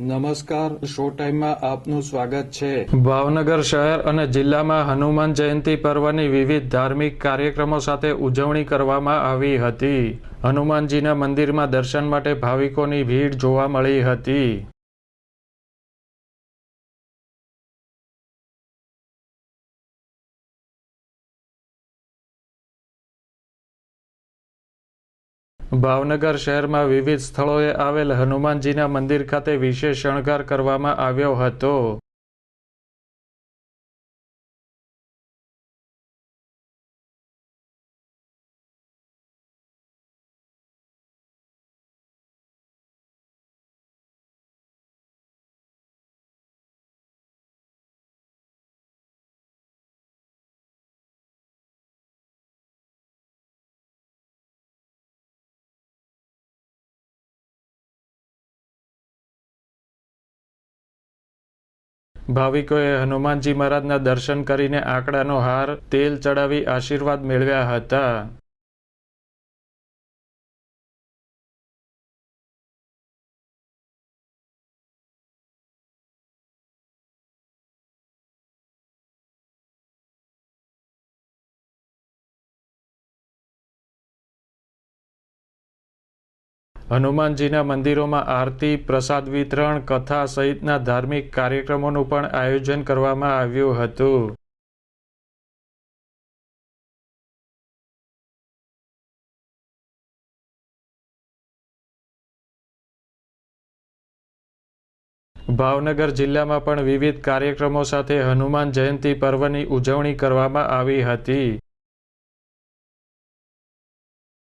નમસ્કાર શો ટાઈમમાં આપનું સ્વાગત છે. ભાવનગર શહેર અને જિલ્લામાં હનુમાન જયંતિ પર્વની વિવિધ ધાર્મિક કાર્યક્રમો સાથે ઉજવણી કરવામાં આવી હતી. હનુમાનજીના મંદિરમાં દર્શન માટે ભાવિકોની ભીડ જોવા મળી હતી. ભાવનગર શહેરમાં વિવિધ સ્થળોએ આવેલ હનુમાનજીના મંદિર ખાતે વિશેષ શણગાર કરવામાં આવ્યો હતો. ભાવિકોએ હનુમાનજી મહારાજના દર્શન કરીને આંકડાનો હાર તેલ ચડાવી આશીર્વાદ મેળવ્યા હતા. હનુમાનજીના મંદિરોમાં આરતી, પ્રસાદ વિતરણ, કથા સહિતના ધાર્મિક કાર્યક્રમોનું પણ આયોજન કરવામાં આવ્યું હતું. ભાવનગર જિલ્લામાં પણ વિવિધ કાર્યક્રમો સાથે હનુમાન જયંતિ પર્વની ઉજવણી કરવામાં આવી હતી.